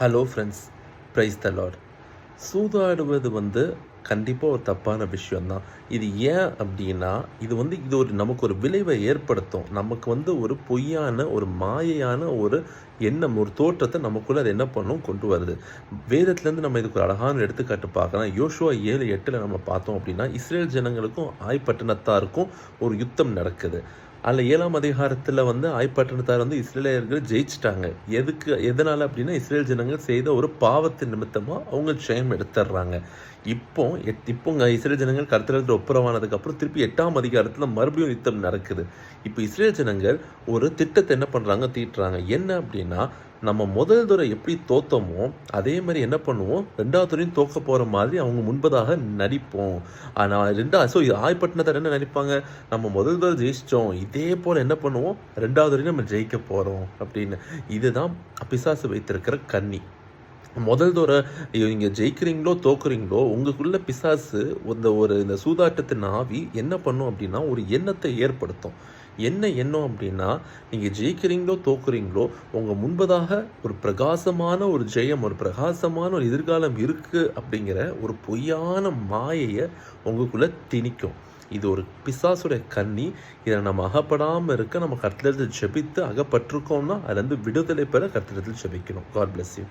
Hello friends praise the lord சூதாடுவது வந்து கண்டிப்பாக ஒரு தப்பான விஷயந்தான் இது ஏன் அப்படின்னா இது வந்து இது ஒரு நமக்கு ஒரு விளைவை ஏற்படுத்தும். நமக்கு வந்து ஒரு பொய்யான ஒரு மாயையான ஒரு எண்ணம் ஒரு தோற்றத்தை நமக்குள்ளே அது என்ன பண்ணும்? கொண்டு வருது. வேதத்துலேருந்து நம்ம இதுக்கு ஒரு அழகான எடுத்துக்காட்டு பார்க்கலாம். யோசுவா ஏழு எட்டில் நம்ம பார்த்தோம் அப்படின்னா இஸ்ரேல் ஜனங்களுக்கும் ஆய்பட்டினத்தாருக்கும் ஒரு யுத்தம் நடக்குது. அதில் ஏழாம் அதிகாரத்தில் வந்து ஆய்பட்டினத்தார் வந்து இஸ்ரேலியர்கள் ஜெயிச்சிட்டாங்க. எதுக்கு எதனால் அப்படின்னா இஸ்ரேல் ஜனங்கள் செய்த ஒரு பாவத்தின் நிமித்தமாக அவங்க ஜெயம் எடுத்துடுறாங்க. இப்போ எட் இப்போ இஸ்ரேல் ஜனங்கள் கருத்தரத்தில் ஒப்புரவானதுக்கப்புறம் திருப்பி எட்டாம் அதிகாரத்தில் மறுபடியும் யுத்தம் நடக்குது. இப்போ இஸ்ரேல் ஜனங்கள் ஒரு திட்டத்தை என்ன பண்ணுறாங்க தீட்டுறாங்க. என்ன அப்படின்னா நம்ம முதல் துறை எப்படி தோத்தோமோ அதே மாதிரி என்ன பண்ணுவோம்? ரெண்டாவது துறையும் தோக்க போகிற மாதிரி அவங்க முன்பதாக நடிப்போம். ஆனால் ரெண்டா ஸோ இது ஆய்பட்டினத்தை என்ன நினைப்பாங்க நம்ம முதல் துறை ஜெயிச்சிட்டோம். இதே போல் என்ன பண்ணுவோம்? ரெண்டாவது துறையும் நம்ம ஜெயிக்க போகிறோம் அப்படின்னு. இதுதான் பிசாசு வைத்திருக்கிற கன்னி முதல் தோற நீங்கள் ஜெயிக்கிறீங்களோ தோக்குறீங்களோ உங்களுக்குள்ள பிசாசு இந்த ஒரு இந்த சூதாட்டத்தின் ஆவி என்ன பண்ணும் அப்படின்னா ஒரு எண்ணத்தை ஏற்படுத்தும். என்ன எண்ணம் அப்படின்னா நீங்கள் ஜெயிக்கிறீங்களோ தோக்குறீங்களோ உங்கள் முன்பதாக ஒரு பிரகாசமான ஒரு ஜெயம் ஒரு பிரகாசமான ஒரு எதிர்காலம் இருக்குது அப்படிங்கிற ஒரு பொய்யான மாயையை உங்களுக்குள்ளே திணிக்கும். இது ஒரு பிசாசுடைய கண்ணி. இதை நம்ம அகப்படாமல் இருக்க நம்ம கத்திரத்தில் ஜெபித்து அகப்பட்டிருக்கோம்னா அதுலேருந்து விடுதலை பெற கத்திரத்தில் ஜெபிக்கணும். God bless you